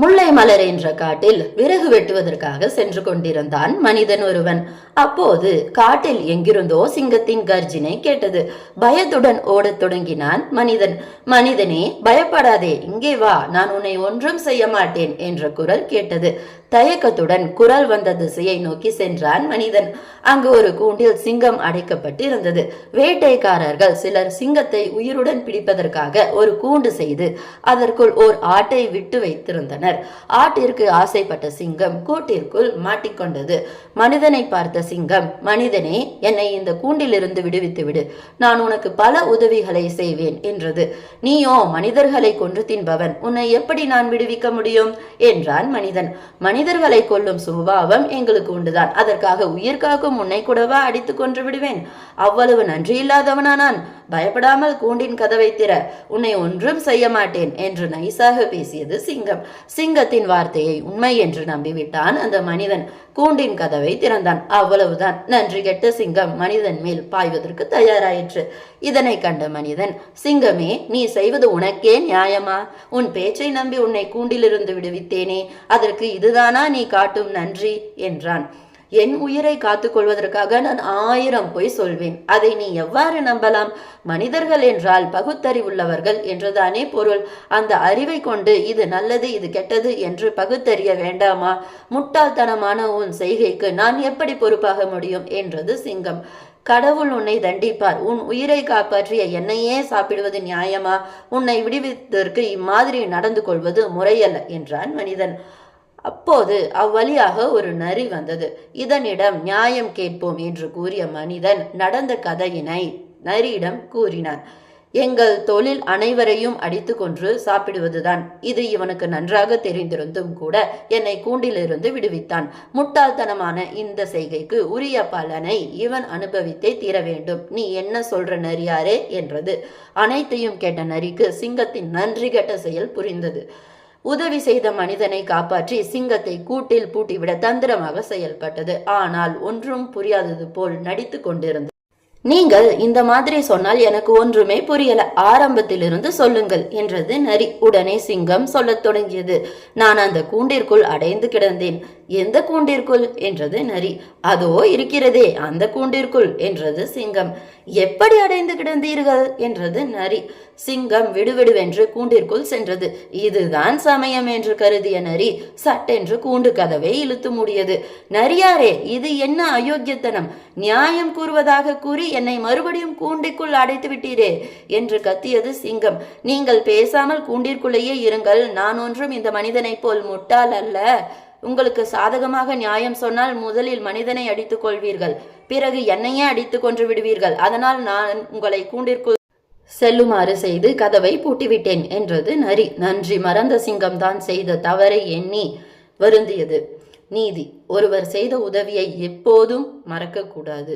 முல்லை மலர் என்ற காட்டில் விறகு வெட்டுவதற்காக சென்று கொண்டிருந்தான் மனிதன் ஒருவன். அப்போது காட்டில் எங்கிருந்தோ சிங்கத்தின் கர்ஜினை கேட்டது. பயத்துடன் ஓடத் தொடங்கினான் மனிதன். மனிதனே பயப்படாதே இங்கே வா நான் உன்னை ஒன்றும் செய்ய மாட்டேன் என்ற குரல் கேட்டது. தயக்கத்துடன் குரல் வந்த திசையை நோக்கி சென்றான் மனிதன். அங்கு ஒரு கூண்டில் சிங்கம் அடைக்கப்பட்டு இருந்தது வேட்டைக்காரர்கள் சிலர் சிங்கத்தை உயிருடன் பிடிப்பதற்காக ஒரு கூண்டு செய்து அதற்குள் ஓர் ஆட்டை விட்டு வைத்திருந்தனர். ஆட்டிற்கு ஆசைப்பட்ட சிங்கம் கூட்டிற்குள் மாட்டிக்கொண்டது. மனிதனை பார்த்த சிங்கம் மனிதனே என்னை இந்த கூண்டிலிருந்து விடுவித்து விடு. நான் உனக்கு பல உதவிகளை செய்வேன் என்றது. நீயோ மனிதர்களை கொன்று தின்பவன். உன்னை எப்படி நான் விடுவிக்க முடியும்? என்றான் மனிதன். மனிதர்களை கொல்லும் சுபாவம் எங்களுக்கு உண்டுதான். அதற்காக உயிர் காக்கும் உன்னை கூடவா அடித்து கொன்று விடுவேன்? அவ்வளவு நன்றி இல்லாதவனா நான் பயப்படாமல் கூண்டின் கதவை திற. உன்னை ஒன்றும் செய்ய மாட்டேன் என்று நைசாக பேசியது சிங்கம். சிங்கத்தின் வார்த்தையை உண்மை என்று நம்பிவிட்டான் அந்த மனிதன். கூண்டின் கதவை திறந்தான். அவ்வளவுதான். நன்றி கெட்ட சிங்கம் மனிதன் மேல் பாய்வதற்கு தயாராயிற்று. இதனை கண்ட மனிதன் சிங்கமே நீ செய்வது உனக்கே நியாயமா? உன் பேச்சை நம்பி உன்னை கூண்டிலிருந்து விடுவித்தேனே. அதற்கு இதுதானா நீ காட்டும் நன்றி? என்றான். என் உயிரை காத்துக்கொள்வதற்காக நான் ஆயிரம் பொய் சொல்வேன். அதை நீ எவ்வாறு நம்பலாம்? மனிதர்கள் என்றால் பகுத்தறிவுள்ளவர்கள் என்றுதானே பொருள். அந்த அறிவை கொண்டு இது நல்லது இது கெட்டது என்று பகுத்தறிய வேண்டாமா? முட்டாள்தனமான உன் செய்கைக்கு நான் எப்படி பொறுப்பாக முடியும்? என்றது சிங்கம். கடவுள் உன்னை தண்டிப்பார். உன் உயிரை காப்பாற்றிய என்னையே சாப்பிடுவது நியாயமா? உன்னை விடுவித்ததற்கு இம்மாதிரி நடந்து கொள்வது முறையல்ல என்றான் மனிதன். அப்போது அவ்வழியாக ஒரு நரி வந்தது. இதனிடம் நியாயம் கேட்போம் என்று கூறிய மனிதன் நடந்த கதையினை நரியிடம் கூறினான். எங்கள் தொழில் அனைவரையும் அடித்து கொன்று சாப்பிடுவதுதான். இது இவனுக்கு நன்றாக தெரிந்திருந்தும் கூட என்னை கூண்டிலிருந்து விடுவித்தான். முட்டாள்தனமான இந்த செய்கைக்கு உரிய பலனை இவன் அனுபவித்தே தீர வேண்டும். நீ என்ன சொல்ற நரியாரே? என்றது. அனைத்தையும் கேட்ட நரிக்கு சிங்கத்தின் நன்றி கெட்ட செயல் புரிந்தது. உதவி செய்த மனிதனை காப்பாற்றி சிங்கத்தை கூட்டில் பூட்டிவிட தந்திரமாக செயல்பட்டது. ஆனால் ஒன்றும் புரியாதது போல் நடித்து கொண்டிருந்தது. நீங்கள் இந்த மாதிரி சொன்னால் எனக்கு ஒன்றுமே புரியல. ஆரம்பத்திலிருந்து சொல்லுங்கள் என்றது நரி. உடனே சிங்கம் சொல்லத் தொடங்கியது. நான் அந்த கூண்டிற்குள் அடைந்து கிடந்தேன். எந்த கூண்டிற்குள்? என்றது நரி. அதோ இருக்கிறதே அந்த கூண்டிற்குள் என்றது சிங்கம். எப்படி அடைந்து கிடந்தீர்கள்? என்றது நரி. சிங்கம் விடுவிடுவென்று கூண்டிற்குள் சென்றது. இதுதான் சமயம் என்று கருதிய நரி. சட்டென்று கூண்டு கதவை இழுத்து மூடியது. நரியாரே இது என்ன அயோக்கியத்தனம்? நியாயம் கூறுவதாக கூறி என்னை மறுபடியும் கூண்டிற்குள் அடைத்து விட்டீரே என்று கத்தியது சிங்கம். நீங்கள் பேசாமல் கூண்டிற்குள்ளேயே இருங்கள். நான் ஒன்றும் இந்த மனிதனைப் போல் முட்டாள் அல்ல. உங்களுக்கு சாதகமாக நியாயம் சொன்னால் முதலில் மனிதனை அடித்துக் கொள்வீர்கள். பிறகு என்னையே அடித்து கொன்று விடுவீர்கள். அதனால் நான் உங்களை கூண்டிற்குள் செல்லுமாறு செய்து கதவை பூட்டிவிட்டேன் என்றது நரி. நன்றி. மறந்த சிங்கம் தான் செய்த தவறை எண்ணி வருந்தியது. நீதி. ஒருவர் செய்த உதவியை எப்போதும் மறக்கக்கூடாது.